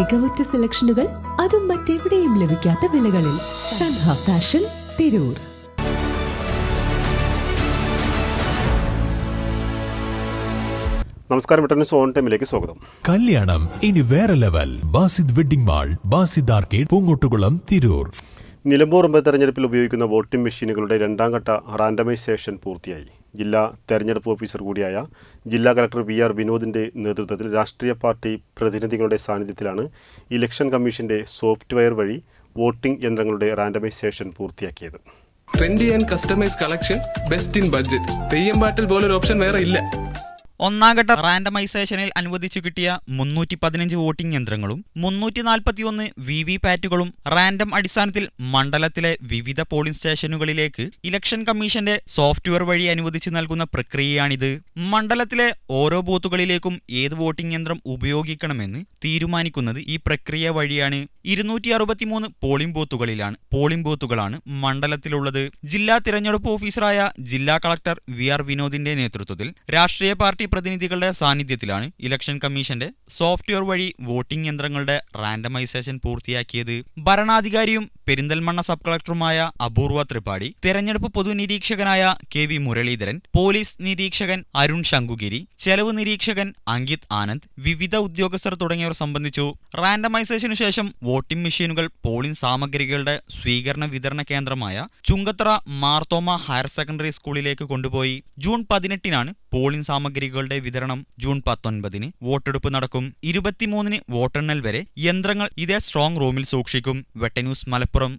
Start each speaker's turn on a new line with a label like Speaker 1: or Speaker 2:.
Speaker 1: മികവുറ്റ സെലക്ഷനുകൾ അതും മറ്റെവിടെയും ലഭിക്കാത്ത വിലകളിൽ സൻഹ ഫാഷൻ തിരൂർ.
Speaker 2: നമസ്കാരം ഇട്ടർനെസ് ഓൺ ടൈമിലേക്ക് സ്വാഗതം.
Speaker 3: കല്യാണം ഇനി വേറെ level. Basith wedding mall Basith arcade Poongottukulam Tirur.
Speaker 2: Nilambur ഉപതെരഞ്ഞെടുപ്പിൽ ഉപയോഗിക്കുന്ന വോട്ടിംഗ് മെഷീനുകളുടെ രണ്ടാം ഘട്ട റാൻഡമൈസേഷൻ പൂർത്തിയായി. ജില്ലാ തെരഞ്ഞെടുപ്പ് ഓഫീസർ കൂടിയായ ജില്ലാ കലക്ടർ വി ആർ വിനോദിന്റെ നേതൃത്വത്തിൽ രാഷ്ട്രീയ പാർട്ടി പ്രതിനിധികളുടെ സാന്നിധ്യത്തിലാണ് ഇലക്ഷൻ കമ്മീഷന്റെ സോഫ്റ്റ്വെയർ വഴി വോട്ടിംഗ് യന്ത്രങ്ങളുടെ റാൻഡമൈസേഷൻ പൂർത്തിയാക്കിയത്.
Speaker 4: Trendy and customise collection best in budget. Theyyam പാട്ടിൽ പോലൊരു ഓപ്ഷൻ വേറെ ഇല്ല.
Speaker 5: ഒന്നാം ഘട്ട റാൻഡമൈസേഷനിൽ അനുവദിച്ചു കിട്ടിയ മുന്നൂറ്റി പതിനഞ്ച് വോട്ടിംഗ് യന്ത്രങ്ങളും മുന്നൂറ്റി നാൽപ്പത്തിയൊന്ന് വി വി പാറ്റുകളും റാൻഡം അടിസ്ഥാനത്തിൽ മണ്ഡലത്തിലെ വിവിധ പോളിംഗ് സ്റ്റേഷനുകളിലേക്ക് ഇലക്ഷൻ കമ്മീഷന്റെ സോഫ്റ്റ്വെയർ വഴി അനുവദിച്ചു നൽകുന്ന പ്രക്രിയയാണിത്. മണ്ഡലത്തിലെ ഓരോ ബൂത്തുകളിലേക്കും ഏത് വോട്ടിംഗ് യന്ത്രം ഉപയോഗിക്കണമെന്ന് തീരുമാനിക്കുന്നത് ഈ പ്രക്രിയ വഴിയാണ്. ഇരുന്നൂറ്റി അറുപത്തിമൂന്ന് പോളിംഗ് ബൂത്തുകളിലാണ് പോളിംഗ് ബൂത്തുകളാണ് മണ്ഡലത്തിലുള്ളത്. ജില്ലാ തിരഞ്ഞെടുപ്പ് ഓഫീസറായ ജില്ലാ കളക്ടർ വി ആർ വിനോദിന്റെ നേതൃത്വത്തിൽ രാഷ്ട്രീയ പാർട്ടി പ്രതിനിധികളുടെ സാന്നിധ്യത്തിലാണ് ഇലക്ഷൻ കമ്മീഷന്റെ സോഫ്റ്റ്വെയർ വഴി വോട്ടിംഗ് യന്ത്രങ്ങളുടെ റാൻഡമൈസേഷൻ പൂർത്തിയാക്കിയത്. ഭരണാധികാരിയും പെരിന്തൽമണ്ണ സബ് കളക്ടറുമായ അപൂർവ ത്രിപാഠി തെരഞ്ഞെടുപ്പ് പൊതുനിരീക്ഷകനായ കെ വി മുരളീധരൻ പോലീസ് നിരീക്ഷകൻ അരുൺ ശങ്കുഗിരി ചെലവ് നിരീക്ഷകൻ അങ്കിത് ആനന്ദ് വിവിധ ഉദ്യോഗസ്ഥർ തുടങ്ങിയവർ സംബന്ധിച്ചു. റാൻഡമൈസേഷനു ശേഷം വോട്ടിംഗ് മെഷീനുകൾ പോളിംഗ് സാമഗ്രികളുടെ സ്വീകരണ വിതരണ കേന്ദ്രമായ ചുങ്കത്ര മാർത്തോമ ഹയർ സെക്കൻഡറി സ്കൂളിലേക്ക് കൊണ്ടുപോയി. ജൂൺ പതിനെട്ടിനാണ് പോളിംഗ് സാമഗ്രികളുടെ വിതരണം ജൂൺ പത്തൊൻപതിന് വോട്ടെടുപ്പ് നടക്കും. ഇരുപത്തിമൂന്നിന് വോട്ടെണ്ണൽ വരെ യന്ത്രങ്ങൾ ഇതേ സ്ട്രോങ് റൂമിൽ സൂക്ഷിക്കും. വെട്ടന്യൂസ് മലപ്പുറം.